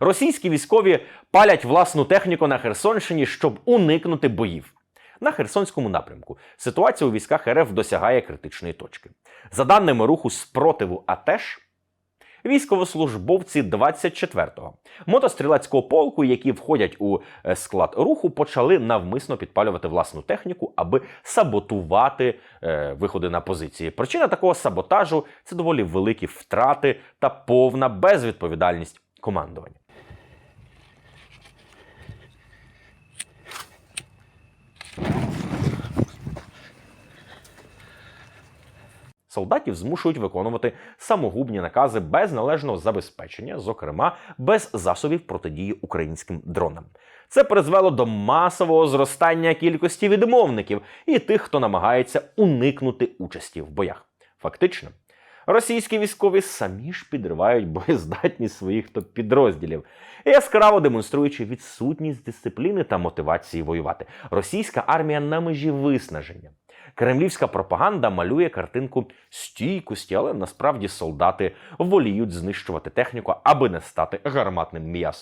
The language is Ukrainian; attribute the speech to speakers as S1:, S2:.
S1: Російські військові палять власну техніку на Херсонщині, щоб уникнути боїв. На Херсонському напрямку ситуація у військах РФ досягає критичної точки. За даними руху спротиву АТЕШ, військовослужбовці 24-го мотострілецького полку, які входять у е, склад руху, почали навмисно підпалювати власну техніку, аби саботувати е, виходи на позиції. Причина такого саботажу це доволі великі втрати та повна безвідповідальність командування. Солдатів змушують виконувати самогубні накази без належного забезпечення, зокрема без засобів протидії українським дронам. Це призвело до масового зростання кількості відмовників і тих, хто намагається уникнути участі в боях. Фактично, російські військові самі ж підривають боєздатність своїх топ-підрозділів, яскраво демонструючи відсутність дисципліни та мотивації воювати. Російська армія на межі виснаження. Кремлівська пропаганда малює картинку стійкості, але насправді солдати воліють знищувати техніку, аби не стати гарматним м'ясом.